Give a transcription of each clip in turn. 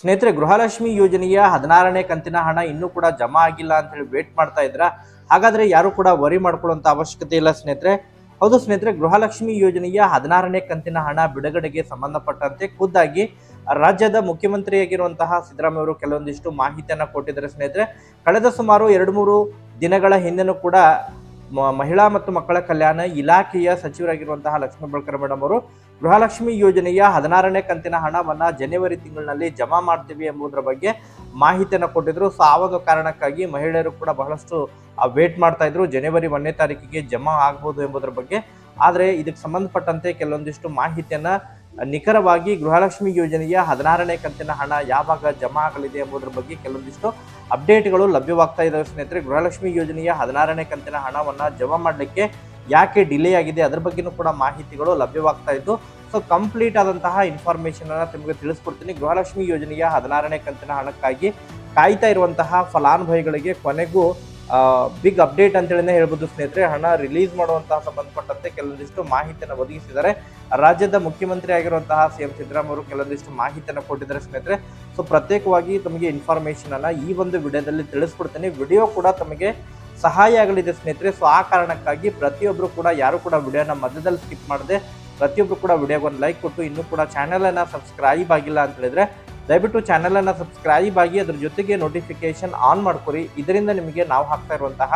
ಸ್ನೇಹಿತರೆ, ಗೃಹಲಕ್ಷ್ಮಿ ಯೋಜನೆಯ ಹದಿನಾರನೇ ಕಂತಿನ ಹಣ ಇನ್ನೂ ಕೂಡ ಜಮಾ ಆಗಿಲ್ಲ ಅಂತ ಹೇಳಿ ವೇಟ್ ಮಾಡ್ತಾ ಇದ್ರ? ಹಾಗಾದ್ರೆ ಯಾರು ಕೂಡ ವರಿ ಮಾಡ್ಕೊಳ್ಳುವಂತ ಅವಶ್ಯಕತೆ ಇಲ್ಲ ಸ್ನೇಹಿತರೆ. ಹೌದು ಸ್ನೇಹಿತರೆ, ಗೃಹಲಕ್ಷ್ಮಿ ಯೋಜನೆಯ ಹದಿನಾರನೇ ಕಂತಿನ ಹಣ ಬಿಡುಗಡೆಗೆ ಸಂಬಂಧಪಟ್ಟಂತೆ ಖುದ್ದಾಗಿ ರಾಜ್ಯದ ಮುಖ್ಯಮಂತ್ರಿಯಾಗಿರುವಂತಹ ಸಿದ್ದರಾಮಯ್ಯ ಅವರು ಕೆಲವೊಂದಿಷ್ಟು ಮಾಹಿತಿಯನ್ನ ಕೊಟ್ಟಿದ್ದಾರೆ ಸ್ನೇಹಿತರೆ. ಕಳೆದ ಸುಮಾರು ಎರಡು ಮೂರು ದಿನಗಳ ಹಿಂದೆನೂ ಕೂಡ ಮಹಿಳಾ ಮತ್ತು ಮಕ್ಕಳ ಕಲ್ಯಾಣ ಇಲಾಖೆಯ ಸಚಿವರಾಗಿರುವಂತಹ ಲಕ್ಷ್ಮೀ ಬಳಕರ್ ಮೇಡಮ್ ಅವರು ಗೃಹಲಕ್ಷ್ಮಿ ಯೋಜನೆಯ ಹದಿನಾರನೇ ಕಂತಿನ ಹಣವನ್ನು ಜನವರಿ ತಿಂಗಳಿನಲ್ಲಿ ಜಮಾ ಮಾಡ್ತೀವಿ ಎಂಬುದರ ಬಗ್ಗೆ ಮಾಹಿತಿಯನ್ನು ಕೊಟ್ಟಿದ್ರು. ಸೊ ಆ ಒಂದು ಕಾರಣಕ್ಕಾಗಿ ಮಹಿಳೆಯರು ಕೂಡ ಬಹಳಷ್ಟು ವೇಟ್ ಮಾಡ್ತಾ ಇದ್ರು. ಜನವರಿ ಒಂದನೇ ತಾರೀಕಿಗೆ ಜಮಾ ಆಗ್ಬೋದು ಎಂಬುದರ ಬಗ್ಗೆ. ಆದರೆ, ಇದಕ್ಕೆ ಸಂಬಂಧಪಟ್ಟಂತೆ ಕೆಲವೊಂದಿಷ್ಟು ಮಾಹಿತಿಯನ್ನು ನಿಖರವಾಗಿ ಗೃಹಲಕ್ಷ್ಮಿ ಯೋಜನೆಯ ಹದಿನಾರನೇ ಕಂತಿನ ಹಣ ಯಾವಾಗ ಜಮಾ ಆಗಲಿದೆ ಎಂಬುದರ ಬಗ್ಗೆ ಕೆಲವೊಂದಿಷ್ಟು ಅಪ್ಡೇಟ್ಗಳು ಲಭ್ಯವಾಗ್ತಾ ಇದ್ದಾವೆ ಸ್ನೇಹಿತರೆ. ಗೃಹಲಕ್ಷ್ಮಿ ಯೋಜನೆಯ ಹದಿನಾರನೇ ಕಂತಿನ ಹಣವನ್ನು ಜಮಾ ಮಾಡಲಿಕ್ಕೆ ಯಾಕೆ ಡಿಲೇ ಆಗಿದೆ ಅದ್ರ ಬಗ್ಗೆನೂ ಕೂಡ ಮಾಹಿತಿಗಳು ಲಭ್ಯವಾಗ್ತಾ ಇದ್ದು ಸೊ ಕಂಪ್ಲೀಟ್ ಆದಂತಹ ಇನ್ಫಾರ್ಮೇಶನ್ ಅನ್ನ ನಿಮಗೆ ತಿಳಿಸ್ಕೊಡ್ತೀನಿ. ಗೃಹಲಕ್ಷ್ಮಿ ಯೋಜನೆಯ ಹದಿನಾರನೇ ಕಂತಿನ ಹಣಕ್ಕಾಗಿ ಕಾಯ್ತಾ ಇರುವಂತಹ ಫಲಾನುಭವಿಗಳಿಗೆ ಕೊನೆಗೂ ಬಿಗ್ ಅಪ್ಡೇಟ್ ಅಂತೇಳಿನೇ ಹೇಳ್ಬೋದು ಸ್ನೇಹಿತರೆ. ಹಣ ರಿಲೀಸ್ ಮಾಡುವಂತಹ ಸಂಬಂಧಪಟ್ಟಂತೆ ಕೆಲವೊಂದಿಷ್ಟು ಮಾಹಿತಿಯನ್ನು ಒದಗಿಸಿದ್ದಾರೆ. ರಾಜ್ಯದ ಮುಖ್ಯಮಂತ್ರಿ ಆಗಿರುವಂತಹ ಸಿ ಎಂ ಸಿದ್ದರಾಮಯ್ಯ ಕೆಲವೊಂದಿಷ್ಟು ಮಾಹಿತಿಯನ್ನು ಕೊಟ್ಟಿದ್ದಾರೆ ಸ್ನೇಹಿತರೆ. ಸೊ ಪ್ರತ್ಯೇಕವಾಗಿ ತಮಗೆ ಇನ್ಫಾರ್ಮೇಶನ್ ಅನ್ನ ಈ ಒಂದು ವಿಡಿಯೋದಲ್ಲಿ ತಿಳಿಸ್ಕೊಡ್ತೀನಿ. ವಿಡಿಯೋ ಕೂಡ ತಮಗೆ ಸಹಾಯ ಆಗಲಿದೆ ಸ್ನೇಹಿತರೆ. ಸೊ ಆ ಕಾರಣಕ್ಕಾಗಿ ಪ್ರತಿಯೊಬ್ಬರು ಕೂಡ, ಯಾರು ಕೂಡ ವಿಡಿಯೋನ ಮಧ್ಯದಲ್ಲಿ ಸ್ಕಿಪ್ ಮಾಡದೆ ಪ್ರತಿಯೊಬ್ಬರು ಕೂಡ ವಿಡಿಯೋಗೆ ಒಂದು ಲೈಕ್ ಕೊಟ್ಟು, ಇನ್ನೂ ಕೂಡ ಚಾನಲನ್ನು ಸಬ್ಸ್ಕ್ರೈಬ್ ಆಗಿಲ್ಲ ಅಂತ ಹೇಳಿದ್ರೆ, ದಯವಿಟ್ಟು ಚಾನಲನ್ನು ಸಬ್ಸ್ಕ್ರೈಬ್ ಆಗಿ ಅದ್ರ ಜೊತೆಗೆ ನೋಟಿಫಿಕೇಶನ್ ಆನ್ ಮಾಡ್ಕೊರಿ. ಇದರಿಂದ ನಿಮಗೆ ನಾವು ಹಾಕ್ತಾ ಇರುವಂತಹ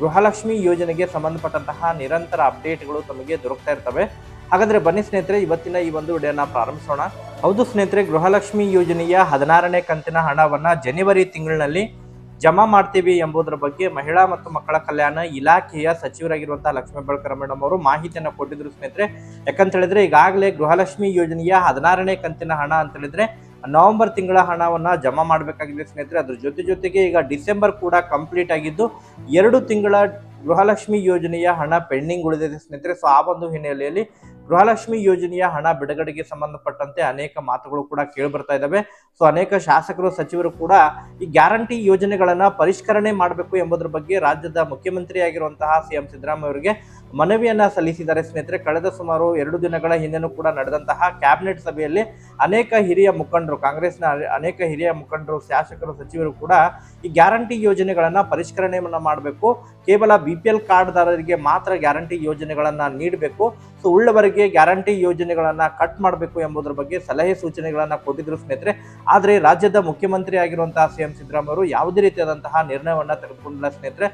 ಗೃಹಲಕ್ಷ್ಮಿ ಯೋಜನೆಗೆ ಸಂಬಂಧಪಟ್ಟಂತಹ ನಿರಂತರ ಅಪ್ಡೇಟ್ಗಳು ತಮಗೆ ದೊರಕ್ತಾ ಇರ್ತವೆ. ಹಾಗಾದ್ರೆ ಬನ್ನಿ ಸ್ನೇಹಿತರೆ, ಇವತ್ತಿನ ಈ ಒಂದು ವಿಡಿಯೋನ ಪ್ರಾರಂಭಿಸೋಣ. ಹೌದು ಸ್ನೇಹಿತರೆ, ಗೃಹಲಕ್ಷ್ಮಿ ಯೋಜನೆಯ ಹದಿನಾರನೇ ಕಂತಿನ ಹಣವನ್ನ ಜನವರಿ ತಿಂಗಳಿನಲ್ಲಿ ಜಮಾ ಮಾಡ್ತೀವಿ ಎಂಬುದರ ಬಗ್ಗೆ ಮಹಿಳಾ ಮತ್ತು ಮಕ್ಕಳ ಕಲ್ಯಾಣ ಇಲಾಖೆಯ ಸಚಿವರಾಗಿರುವಂತಹ ಲಕ್ಷ್ಮೀ ಬಳಕರ ಮೇಡಮ್ ಅವರು ಮಾಹಿತಿಯನ್ನು ಕೊಟ್ಟಿದ್ರು ಸ್ನೇಹಿತರೆ. ಯಾಕಂತ ಹೇಳಿದ್ರೆ ಈಗಾಗಲೇ ಗೃಹಲಕ್ಷ್ಮಿ ಯೋಜನೆಯ ಹದಿನಾರನೇ ಕಂತಿನ ಹಣ ಅಂತ ಹೇಳಿದ್ರೆ ನವೆಂಬರ್ ತಿಂಗಳ ಹಣವನ್ನ ಜಮಾ ಮಾಡಬೇಕಾಗಿದೆ ಸ್ನೇಹಿತರೆ. ಅದ್ರ ಜೊತೆ ಜೊತೆಗೆ ಈಗ ಡಿಸೆಂಬರ್ ಕೂಡ ಕಂಪ್ಲೀಟ್ ಆಗಿದ್ದು ಎರಡು ತಿಂಗಳ ಗೃಹಲಕ್ಷ್ಮಿ ಯೋಜನೆಯ ಹಣ ಪೆಂಡಿಂಗ್ ಉಳಿದಿದೆ ಸ್ನೇಹಿತರೆ. ಸೊ ಆ ಒಂದು ಹಿನ್ನೆಲೆಯಲ್ಲಿ ಗೃಹಲಕ್ಷ್ಮಿ ಯೋಜನೆಯ ಹಣ ಬಿಡುಗಡೆಗೆ ಸಂಬಂಧಪಟ್ಟಂತೆ ಅನೇಕ ಮಾತುಗಳು ಕೂಡ ಕೇಳಿ ಬರ್ತಾ ಇದ್ದಾವೆ ಸೊ ಅನೇಕ ಶಾಸಕರು, ಸಚಿವರು ಕೂಡ ಈ ಗ್ಯಾರಂಟಿ ಯೋಜನೆಗಳನ್ನ ಪರಿಷ್ಕರಣೆ ಮಾಡಬೇಕು ಎಂಬುದರ ಬಗ್ಗೆ ರಾಜ್ಯದ ಮುಖ್ಯಮಂತ್ರಿ ಆಗಿರುವಂತಹ ಸಿ ಎಂ ಸಿದ್ದರಾಮಯ್ಯ ಅವರಿಗೆ ಮನವಿಯನ್ನ ಸಲ್ಲಿಸಿದ್ದಾರೆ. ಸ್ನೇಹಿತರೆ, ಕಳೆದ ಸುಮಾರು ಎರಡು ದಿನಗಳ ಹಿಂದೆನೂ ಕೂಡ ನಡೆದಂತಹ ಕ್ಯಾಬಿನೆಟ್ ಸಭೆಯಲ್ಲಿ ಅನೇಕ ಹಿರಿಯ ಮುಖಂಡರು, ಕಾಂಗ್ರೆಸ್ನ ಅನೇಕ ಹಿರಿಯ ಮುಖಂಡರು, ಶಾಸಕರು, ಸಚಿವರು ಕೂಡ ಈ ಗ್ಯಾರಂಟಿ ಯೋಜನೆಗಳನ್ನು ಪರಿಷ್ಕರಣೆಯನ್ನು ಮಾಡಬೇಕು. ಕೇವಲ ಬಿ ಪಿ ಎಲ್ ಕಾರ್ಡ್ದಾರರಿಗೆ ಮಾತ್ರ ಗ್ಯಾರಂಟಿ ಯೋಜನೆಗಳನ್ನು ನೀಡಬೇಕು. ಸೊ, ಉಳ್ಳವರಿಗೆ ಗ್ಯಾರಂಟಿ ಯೋಜನೆಗಳನ್ನು ಕಟ್ ಮಾಡಬೇಕು ಎಂಬುದರ ಬಗ್ಗೆ ಸಲಹೆ ಸೂಚನೆಗಳನ್ನು ಕೊಟ್ಟಿದ್ದರು ಸ್ನೇಹಿತರೆ. ಆದರೆ ರಾಜ್ಯದ ಮುಖ್ಯಮಂತ್ರಿ ಆಗಿರುವಂತಹ ಸಿ ಎಂ ಸಿದ್ದರಾಮಯ್ಯ ಅವರು ಯಾವುದೇ ರೀತಿಯಾದಂತಹ ನಿರ್ಣಯವನ್ನು ತೆಗೆದುಕೊಂಡಿಲ್ಲ ಸ್ನೇಹಿತರೆ.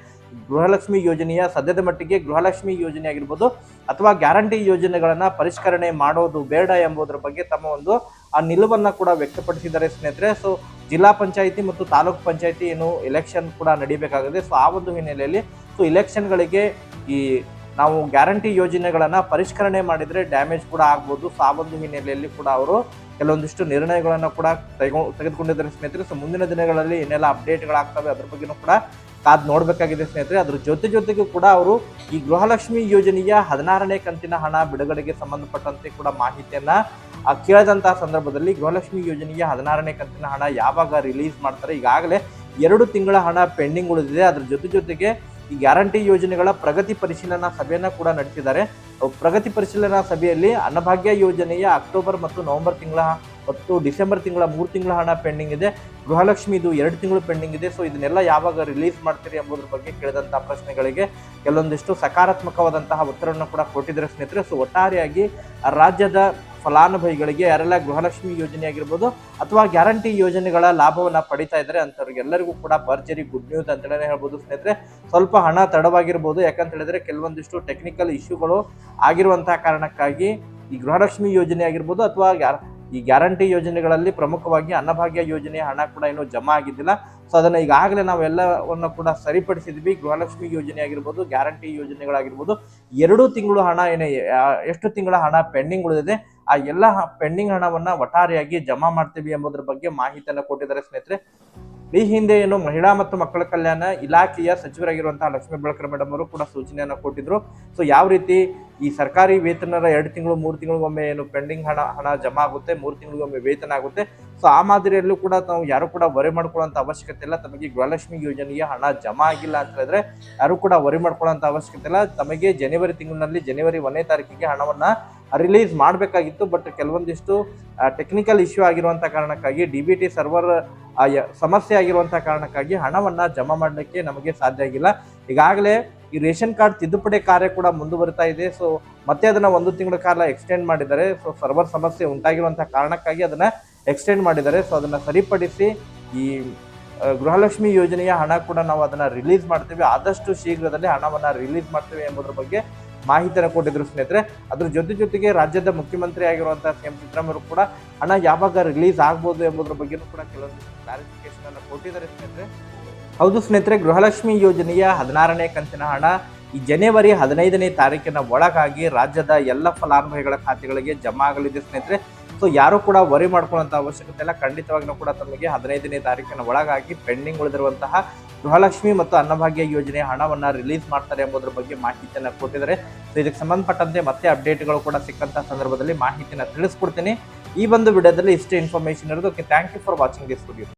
ಗೃಹಲಕ್ಷ್ಮಿ ಯೋಜನೆಯ ಸದ್ಯದ ಮಟ್ಟಿಗೆ ಗೃಹಲಕ್ಷ್ಮಿ ಯೋಜನೆ ಆಗಿರ್ಬೋದು ಅಥವಾ ಗ್ಯಾರಂಟಿ ಯೋಜನೆಗಳನ್ನು ಪರಿಷ್ಕರಣೆ ಮಾಡೋದು ಬೇಡ ಎಂಬುದರ ಬಗ್ಗೆ ತಮ್ಮ ಒಂದು ಆ ನಿಲುವನ್ನು ಕೂಡ ವ್ಯಕ್ತಪಡಿಸಿದ್ದಾರೆ ಸ್ನೇಹಿತರೆ. ಸೊ ಜಿಲ್ಲಾ ಪಂಚಾಯಿತಿ ಮತ್ತು ತಾಲೂಕು ಪಂಚಾಯಿತಿ ಏನು ಎಲೆಕ್ಷನ್ ಕೂಡ ನಡೀಬೇಕಾಗಿದೆ. ಸೊ ಆ ಒಂದು ಹಿನ್ನೆಲೆಯಲ್ಲಿ ಸೊ ಇಲೆಕ್ಷನ್ಗಳಿಗೆ ಈ ನಾವು ಗ್ಯಾರಂಟಿ ಯೋಜನೆಗಳನ್ನು ಪರಿಷ್ಕರಣೆ ಮಾಡಿದರೆ ಡ್ಯಾಮೇಜ್ ಕೂಡ ಆಗ್ಬೋದು. ಸೊ ಆ ಒಂದು ಹಿನ್ನೆಲೆಯಲ್ಲಿ ಕೂಡ ಅವರು ಕೆಲವೊಂದಿಷ್ಟು ನಿರ್ಣಯಗಳನ್ನು ಕೂಡ ತೆಗೆ, ತೆಗೆದುಕೊಂಡಿದ್ದಾರೆ ಸ್ನೇಹಿತರೆ. ಸೊ ಮುಂದಿನ ದಿನಗಳಲ್ಲಿ ಏನೆಲ್ಲ ಅಪ್ಡೇಟ್ಗಳಾಗ್ತವೆ ಅದ್ರ ಬಗ್ಗೆನೂ ಕೂಡ ಕಾದ್ ನೋಡಬೇಕಾಗಿದೆ ಸ್ನೇಹಿತರೆ. ಅದ್ರ ಜೊತೆ ಜೊತೆಗೂ ಕೂಡ ಅವರು ಈ ಗೃಹಲಕ್ಷ್ಮಿ ಯೋಜನೆಯ ಹದಿನಾರನೇ ಕಂತಿನ ಹಣ ಬಿಡುಗಡೆಗೆ ಸಂಬಂಧಪಟ್ಟಂತೆ ಕೂಡ ಮಾಹಿತಿಯನ್ನ ಆ, ಕೇಳಿದಂತಹ ಸಂದರ್ಭದಲ್ಲಿ ಗೃಹಲಕ್ಷ್ಮಿ ಯೋಜನೆಗೆ ಹದಿನಾರನೇ ಕಂತಿನ ಹಣ ಯಾವಾಗ ರಿಲೀಸ್ ಮಾಡ್ತಾರೆ ಈಗಾಗಲೇ ಎರಡು ತಿಂಗಳ ಹಣ ಪೆಂಡಿಂಗ್ ಉಳಿದಿದೆ. ಅದ್ರ ಜೊತೆ ಜೊತೆಗೆ ಈ ಗ್ಯಾರಂಟಿ ಯೋಜನೆಗಳ ಪ್ರಗತಿ ಪರಿಶೀಲನಾ ಸಭೆಯನ್ನು ಕೂಡ ನಡೆಸಿದ್ದಾರೆ. ಪ್ರಗತಿ ಪರಿಶೀಲನಾ ಸಭೆಯಲ್ಲಿ ಅನ್ನಭಾಗ್ಯ ಯೋಜನೆಯ ಅಕ್ಟೋಬರ್ ಮತ್ತು ನವೆಂಬರ್ ತಿಂಗಳ ಮತ್ತು ಡಿಸೆಂಬರ್ ತಿಂಗಳ ಮೂರು ತಿಂಗಳ ಹಣ ಪೆಂಡಿಂಗ್ ಇದೆ. ಗೃಹಲಕ್ಷ್ಮಿ ಇದು ಎರಡು ತಿಂಗಳು ಪೆಂಡಿಂಗ್ ಇದೆ. ಸೊ ಇದನ್ನೆಲ್ಲ ಯಾವಾಗ ರಿಲೀಸ್ ಮಾಡ್ತೀರಿ ಎಂಬುದ್ರ ಬಗ್ಗೆ ಕೇಳಿದಂತಹ ಪ್ರಶ್ನೆಗಳಿಗೆ ಕೆಲವೊಂದಿಷ್ಟು ಸಕಾರಾತ್ಮಕವಾದಂತಹ ಉತ್ತರವನ್ನು ಕೂಡ ಕೊಟ್ಟಿದ್ದಾರೆ ಸ್ನೇಹಿತರೆ. ಸೊ ಒಟ್ಟಾರೆಯಾಗಿ ರಾಜ್ಯದ ಫಲಾನುಭವಿಗಳಿಗೆ ಯಾರೆಲ್ಲ ಗೃಹಲಕ್ಷ್ಮಿ ಯೋಜನೆ ಆಗಿರ್ಬೋದು ಅಥವಾ ಗ್ಯಾರಂಟಿ ಯೋಜನೆಗಳ ಲಾಭವನ್ನು ಪಡಿತಾ ಇದ್ದಾರೆ ಅಂಥವ್ರಿಗೆಲ್ಲರಿಗೂ ಕೂಡ ಭರ್ಜರಿ ಗುಡ್ ನ್ಯೂಸ್ ಅಂತೇಳಿ ಹೇಳ್ಬೋದು ಸ್ನೇಹಿತರೆ. ಸ್ವಲ್ಪ ಹಣ ತಡವಾಗಿರ್ಬೋದು. ಯಾಕಂತ ಹೇಳಿದ್ರೆ ಕೆಲವೊಂದಿಷ್ಟು ಟೆಕ್ನಿಕಲ್ ಇಶ್ಯೂಗಳು ಆಗಿರುವಂತಹ ಕಾರಣಕ್ಕಾಗಿ ಈ ಗೃಹಲಕ್ಷ್ಮಿ ಯೋಜನೆ ಆಗಿರ್ಬೋದು ಅಥವಾ ಈ ಗ್ಯಾರಂಟಿ ಯೋಜನೆಗಳಲ್ಲಿ ಪ್ರಮುಖವಾಗಿ ಅನ್ನಭಾಗ್ಯ ಯೋಜನೆಯ ಹಣ ಕೂಡ ಇನ್ನೂ ಜಮಾ ಆಗಿದ್ದಿಲ್ಲ. ಸೊ ಅದನ್ನ ಈಗಾಗಲೇ ನಾವೆಲ್ಲವನ್ನು ಕೂಡ ಸರಿಪಡಿಸಿದ್ವಿ. ಗೃಹಲಕ್ಷ್ಮಿ ಯೋಜನೆ ಆಗಿರ್ಬೋದು, ಗ್ಯಾರಂಟಿ ಯೋಜನೆಗಳಾಗಿರ್ಬೋದು. ಎರಡು ತಿಂಗಳು ಹಣ ಏನೇ ಎಷ್ಟು ತಿಂಗಳ ಹಣ ಪೆಂಡಿಂಗ್ ಉಳಿದಿದೆ ಆ ಎಲ್ಲ ಪೆಂಡಿಂಗ್ ಹಣವನ್ನ ಒಟ್ಟಾರೆಯಾಗಿ ಜಮಾ ಮಾಡ್ತೀವಿ ಎಂಬುದರ ಬಗ್ಗೆ ಮಾಹಿತಿಯನ್ನ ಕೊಟ್ಟಿದ್ದಾರೆ ಸ್ನೇಹಿತರೆ. ಈ ಹಿಂದೆ ಏನು ಮಹಿಳಾ ಮತ್ತು ಮಕ್ಕಳ ಕಲ್ಯಾಣ ಇಲಾಖೆಯ ಸಚಿವರಾಗಿರುವಂತಹ ಲಕ್ಷ್ಮೀ ಬೆಳಕರ ಮೇಡಮ್ ಅವರು ಕೂಡ ಸೂಚನೆಯನ್ನು ಕೊಟ್ಟಿದ್ರು. ಸೊ ಯಾವ ರೀತಿ ಈ ಸರ್ಕಾರಿ ವೇತನರ ಎರಡು ತಿಂಗಳು, ಮೂರು ತಿಂಗಳಿಗೊಮ್ಮೆ ಏನು ಪೆಂಡಿಂಗ್ ಹಣ ಹಣ ಜಮಾ ಆಗುತ್ತೆ, ಮೂರು ತಿಂಗಳಿಗೊಮ್ಮೆ ವೇತನ ಆಗುತ್ತೆ. ಸೊ ಆ ಮಾದರಿಯಲ್ಲೂ ಕೂಡ ನಾವು ಯಾರು ಕೂಡ ವರಿ ಮಾಡ್ಕೊಳ್ಳೋಂಥ ಅವಶ್ಯಕತೆ ಇಲ್ಲ. ತಮಗೆ ಗೃಹಲಕ್ಷ್ಮಿ ಯೋಜನೆಗೆ ಹಣ ಜಮಾ ಆಗಿಲ್ಲ ಅಂತ ಹೇಳಿದ್ರೆ ಯಾರು ಕೂಡ ವರಿ ಮಾಡ್ಕೊಳ್ಳೋಂಥ ಅವಶ್ಯಕತೆ ಇಲ್ಲ. ತಮಗೆ ಜನವರಿ ತಿಂಗಳಿನಲ್ಲಿ ಜನವರಿ ಒಂದನೇ ತಾರೀಕಿಗೆ ಹಣವನ್ನ ರಿಲೀಸ್ ಮಾಡಬೇಕಾಗಿತ್ತು. ಬಟ್ ಕೆಲವೊಂದಿಷ್ಟು ಟೆಕ್ನಿಕಲ್ ಇಶ್ಯೂ ಆಗಿರುವಂಥ ಕಾರಣಕ್ಕಾಗಿ ಡಿ ಬಿ ಟಿ ಸರ್ವರ್ ಸಮಸ್ಯೆ ಆಗಿರುವಂಥ ಕಾರಣಕ್ಕಾಗಿ ಹಣವನ್ನ ಜಮಾ ಮಾಡಲಿಕ್ಕೆ ನಮಗೆ ಸಾಧ್ಯ ಆಗಿಲ್ಲ. ಈಗಾಗಲೇ ಈ ರೇಷನ್ ಕಾರ್ಡ್ ತಿದ್ದುಪಡಿ ಕಾರ್ಯ ಕೂಡ ಮುಂದುವರಿತಾ ಇದೆ. ಸೊ, ಮತ್ತೆ ಅದನ್ನ ಒಂದು ತಿಂಗಳ ಕಾಲ ಎಕ್ಸ್ಟೆಂಡ್ ಮಾಡಿದ್ದಾರೆ ಸೊ ಸರ್ವರ್ ಸಮಸ್ಯೆ ಉಂಟಾಗಿರುವಂತಹ ಕಾರಣಕ್ಕಾಗಿ ಅದನ್ನ ಎಕ್ಸ್ಟೆಂಡ್ ಮಾಡಿದ್ದಾರೆ ಸೊ, ಅದನ್ನ ಸರಿಪಡಿಸಿ ಈ ಗೃಹಲಕ್ಷ್ಮಿ ಯೋಜನೆಯ ಹಣ ಕೂಡ ನಾವು ಅದನ್ನ ರಿಲೀಸ್ ಮಾಡ್ತೀವಿ. ಆದಷ್ಟು ಶೀಘ್ರದಲ್ಲಿ ಹಣವನ್ನ ರಿಲೀಸ್ ಮಾಡ್ತೇವೆ ಎಂಬುದ್ರ ಬಗ್ಗೆ ಮಾಹಿತಿಯನ್ನು ಕೊಟ್ಟಿದ್ರು ಸ್ನೇಹಿತರೆ. ಅದ್ರ ಜೊತೆ ಜೊತೆಗೆ ರಾಜ್ಯದ ಮುಖ್ಯಮಂತ್ರಿ ಆಗಿರುವಂತಹ ಸಿ ಎಂ ಸಿದ್ದರಾಮಯ್ಯ ಕೂಡ ಹಣ ಯಾವಾಗ ರಿಲೀಸ್ ಆಗ್ಬೋದು ಎಂಬುದರ ಬಗ್ಗೆನೂ ಕೂಡ ಕೆಲವೊಂದು ಕ್ಲಾರಿಫಿಕೇಶನ್ ಅನ್ನು ಕೊಟ್ಟಿದ್ದಾರೆ ಸ್ನೇಹಿತರೆ. ಹೌದು ಸ್ನೇಹಿತರೆ, ಗೃಹಲಕ್ಷ್ಮಿ ಯೋಜನೆಯ ಹದಿನಾರನೇ ಕಂತಿನ ಹಣ ಈ ಜನವರಿ ಹದಿನೈದನೇ ತಾರೀಕಿನ ಒಳಗಾಗಿ ರಾಜ್ಯದ ಎಲ್ಲ ಫಲಾನುಭವಿಗಳ ಖಾತೆಗಳಿಗೆ ಜಮಾ ಆಗಲಿದೆ ಸ್ನೇಹಿತರೆ. ಸೊ ಯಾರು ಕೂಡ ವರಿ ಮಾಡ್ಕೊಳ್ಳೋಂಥ ಅವಶ್ಯಕತೆ ಇಲ್ಲ. ಖಂಡಿತವಾಗಿಯೂ ಕೂಡ ತಮಗೆ ಹದಿನೈದನೇ ತಾರೀಕಿನ ಒಳಗಾಗಿ ಪೆಂಡಿಂಗ್ ಉಳಿದಿರುವಂತಹ ಗೃಹಲಕ್ಷ್ಮಿ ಮತ್ತು ಅನ್ನಭಾಗ್ಯ ಯೋಜನೆಯ ಹಣವನ್ನ ರಿಲೀಸ್ ಮಾಡ್ತಾರೆ ಎಂಬುದರ ಬಗ್ಗೆ ಮಾಹಿತಿಯನ್ನು ಕೊಟ್ಟಿದ್ದಾರೆ. ಸೊ ಇದಕ್ಕೆ ಸಂಬಂಧಪಟ್ಟಂತೆ ಮತ್ತೆ ಅಪ್ಡೇಟ್ಗಳು ಕೂಡ ಸಿಕ್ಕಂತ ಸಂದರ್ಭದಲ್ಲಿ ಮಾಹಿತಿಯನ್ನು ತಿಳಿಸ್ಕೊಡ್ತೀನಿ. ಈ ಒಂದು ವಿಡಿಯೋದಲ್ಲಿ ಇಷ್ಟೇ ಇನ್ಫಾರ್ಮೇಶನ್ ಇರೋದು. Okay thank you for watching this video